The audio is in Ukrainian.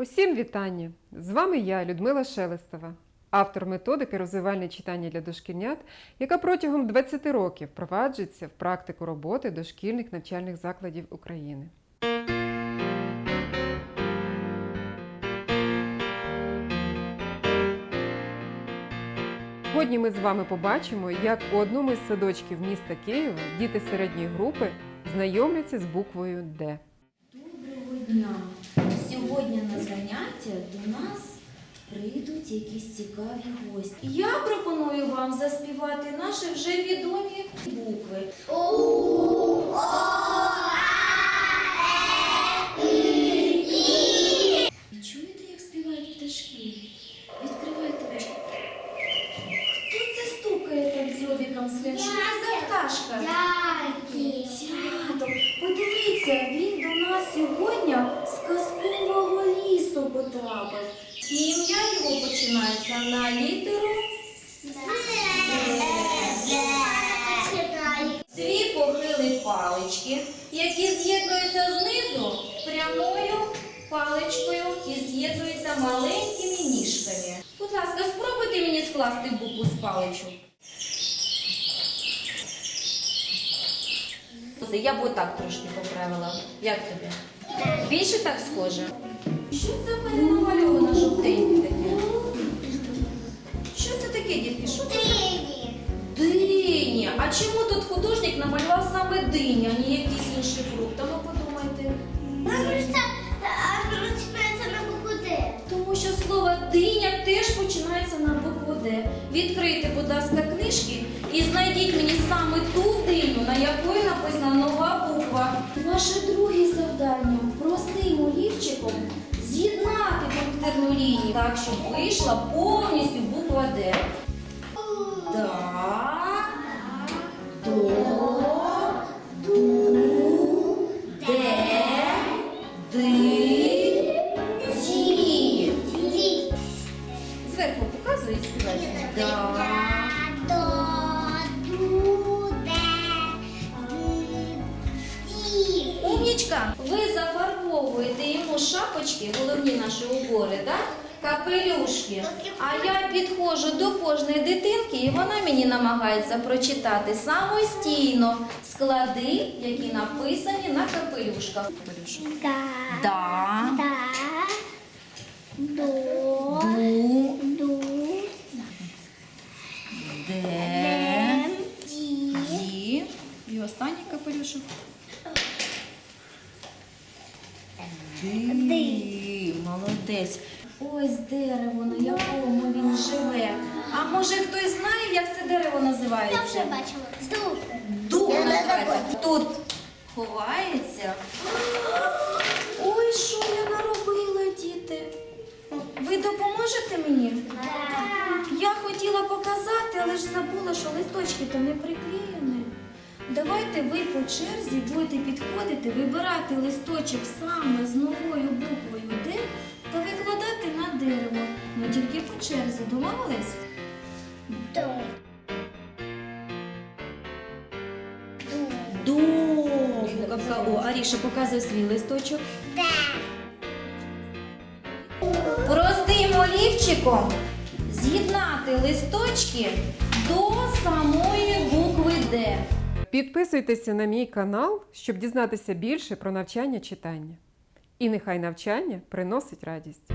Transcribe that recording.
Усім вітання! З вами я, Людмила Шелестова, автор методики розвивальне читання для дошкільнят, яка протягом 20 років впроваджується в практику роботи дошкільних навчальних закладів України. Сьогодні ми з вами побачимо, як у одному із садочків міста Києва діти середньої групи знайомляться з буквою Д. Доброго дня! Сьогодні на заняття до нас прийдуть якісь цікаві гості. Я пропоную вам заспівати наші вже відомі букви. Ви чуєте, як співають пташки? Відкривайте. Хто це стукає своїм? Що це за пташка? Дядо, подивіться, він до нас сьогодні з лісу потрапив. І ім'я його починається на літеру дві похилі палички, які з'єднуються знизу прямою паличкою і з'єднуються маленькими ніжками. Будь ласка, спробуйте мені скласти букву з паличок. Я б отак трошки поправила. Як тобі? Більше так схоже? Що це в мене намальовано жовтеньке таке? Що це таке, дітки? Що це? Дині. А чому тут художник намалював саме дині, а не якийсь інший фрукт? А ну подумайте. Тому що слово диня теж починається на букву Д. Відкрийте, будь ласка, книжки і знайдіть мені саме ту диню, на якої написана нова буква. Ваше друге завдання простим олівчиком з'єднати лінію так, щоб вийшла повністю буква Д. шапочки, головні наші убори, так? Капелюшки. А я підходжу до кожної дитинки, і вона мені намагається прочитати самостійно склади, які написані на капелюшках. Капелюшок. Да. Ду. Де. Ді. І останній капелюшок. Ди. Молодець. Ось дерево, на якому він живе. А може хтось знає, як це дерево називається? Я вже бачила. Дуб називається. Тут ховається. Ой, що я наробила, діти? Ви допоможете мені? Я хотіла показати, але ж забула, що листочки то не приклеєні. Давайте ви по черзі будете підходити, вибирати листочок саме з домовились? До. Буковка О. Аріша показує свій листочок. Простим олівчиком з'єднати листочки до самої букви Д. Підписуйтеся на мій канал, щоб дізнатися більше про навчання читання. І нехай навчання приносить радість.